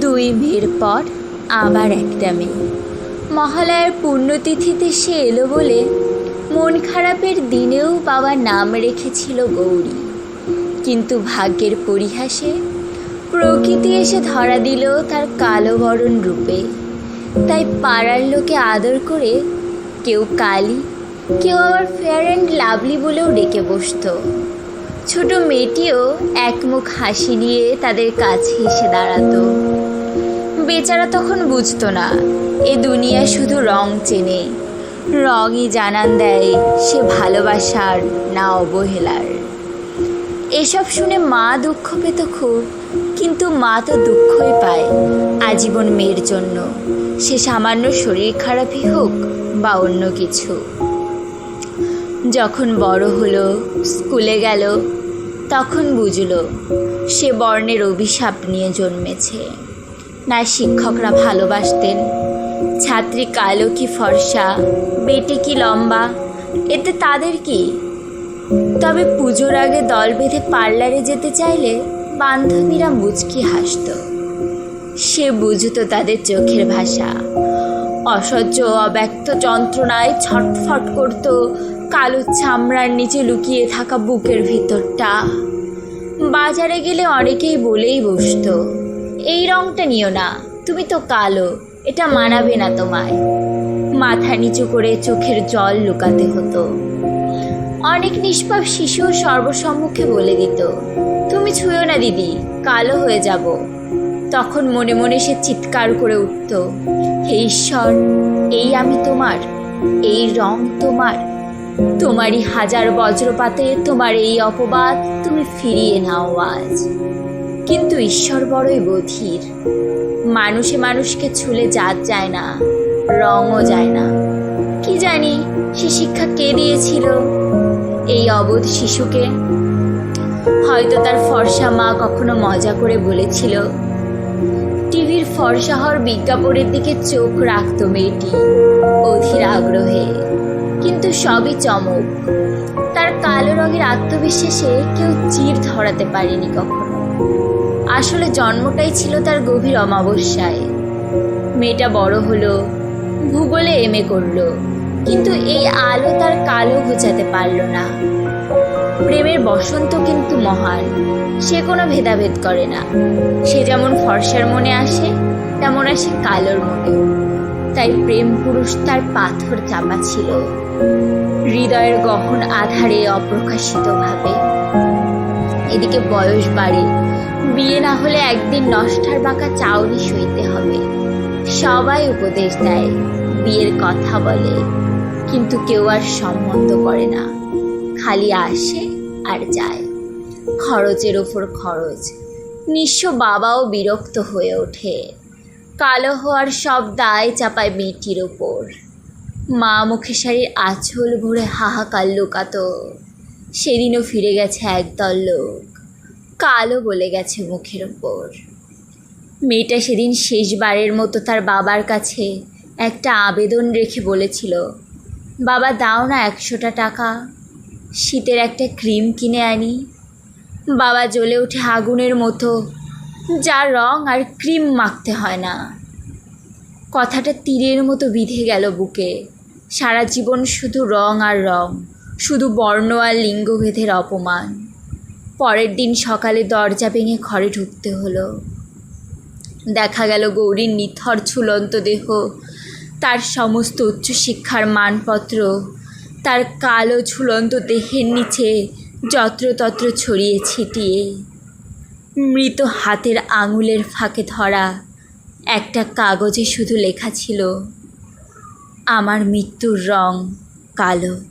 দুই মেয়ের পর আবার একটা মেয়ে। মহালয়ার পুণ্যতিথিতে সে এলো বলে মন খারাপের দিনেও বাবা নাম রেখেছিল গৌরী। কিন্তু ভাগ্যের পরিহাসে প্রকৃতি এসে ধরা দিল তার কালো বরণ রূপে। তাই পাড়ার লোকে আদর করে কেউ কালী, কেউ আবার ফেয়ার অ্যান্ড লাভলি বলেও ডেকে বসতো। ছোট মেয়েটিও একমুখ হাসি নিয়ে তাদের কাছে এসে দাঁড়াতো। বেচারা তখন বুঝতো না, এ দুনিয়া শুধু রং চেনে। রঙই জানান দেয় সে ভালোবাসার না অবহেলার। এসব শুনে মা দুঃখ পেত খুব, কিন্তু মা তো দুঃখই পায় আজীবন মেয়ের জন্য। সে সামান্য শরীর খারাপই হোক বা অন্য কিছু। যখন বড় হলো, স্কুলে গেল তখন বুঝলো, সে বর্ণের অভিশাপ নিয়ে জন্মেছে। না শিক্ষকরা ভালোবাসতেন। ছাত্রী কালো কি ফর্সা, বেটে কি লম্বা, এতে তাদের কি? তবে পুজোর আগে দল বেঁধে পার্লারে যেতে চাইলে বান্ধবীরা মুচকি হাসত। সে বুঝতো তাদের চোখের ভাষা। অসহ্য, অব্যক্ত যন্ত্রণায় ছটফট করত কালো চামড়ার নিচে লুকিয়ে থাকা বুকের ভিতরটা। বাজারে গেলে অনেকেই বলেই বসতো, এই রংটা নিও না, তুমি তো কালো, এটা মানাবে না তোমায়। মাথা নিচু করে চোখের জল লুকাতে হতো। অনেক নিষ্পাপ শিশু সর্বসম্মুখে বলে দিত, তুমি ছুঁয়ো না দিদি, কালো হয়ে যাব। তখন মনে মনে সে চিৎকার করে উঠত, হে ঈশ্বর, এই আমি তোমার, এই রং তোমার। তোমারই হাজার বজ্রপাতে তোমার এই অপবাদ তুমি ফিরিয়ে নাও আজ। কিন্তু ঈশ্বর বড়ই বধির। মানুষে মানুষকে ছুলে জাত যায় না, রঙও যায় না। কি জানি সে শিক্ষা কে দিয়েছিল? এই অবোধ শিশুকে। হয়তো তার ফর্সা মা কখনো মজা করে বলেছিল, টিভির ফর্সা হওয়ার বিজ্ঞাপনের দিকে চোখ রাখতো মেয়েটি। কিন্তু সবই চমক। তার কালো রঙের আত্মবিশ্বাসে কেউ চির ধরাতে পারেনি কখনো। আসলে জন্মটাই ছিল তার গভীর অমাবস্যায়। মেয়েটা বড় হলো, ভূগোলে এমএ করল, কিন্তু এই আলো তার কালো ঘুচাতে পারল না। প্রেমের বসন্ত কিন্তু মহান, সে কোনো ভেদাভেদ করে না। সে যেমন ফর্সার মনে আসে, তেমন আসে কালোর মনে। তাই প্রেম পুরুষ তার পাথর চাপা ছিল। হৃদয়ের গহন আধারে অপ্রকাশিতভাবে। এদিকে বয়স বাড়ে। বিয়ে না হলে একদিন নষ্টার বাঁকা চাউনি সইতে হবে। সবাই উপদেশ দেয়, বিয়ের কথা বলে। কিন্তু কেউ আর সম্মত করে না। খালি আসে আর যায়। খরচের ওপর খরচ। নিঃস্ব বাবাও বিরক্ত হয়ে ওঠে। কালো হওয়ার সব দায় চাপায় মেয়েটির ওপর। মা মুখে শাড়ির আঁচল ভরে হাহাকার লুকাতো। সেদিনও ফিরে গেছে একদল লোক। কালো বলে গেছে মুখের ওপর। মেয়েটা সেদিন শেষবারের মতো তার বাবার কাছে একটা আবেদন রেখে বলেছিল, বাবা, দাও না একশোটা টাকা। শীতের একটা ক্রিম কিনে আনি। বাবা জ্বলে ওঠে আগুনের মতো যার রং আর ক্রিম মাখতে হয় না। কথাটা তীরের মতো বিঁধে গেল বুকে। সারা জীবন শুধু রং আর রং, শুধু বর্ণ আর লিঙ্গভেদের অপমান। পরের দিন সকালে দরজা ভেঙে ঘরে ঢুকতে হলো। দেখা গেল গৌরীর নিথর ঝুলন্ত দেহ, তার সমস্ত উচ্চশিক্ষার মানপত্র, তার কালো ঝুলন্ত দেহের নিচে যত্রতত্র ছড়িয়ে ছিটিয়ে। মৃত হাতের আঙুলের ফাঁকে ধরা একটা কাগজে শুধু লেখা ছিল আমার মৃত্যুর রং কালো।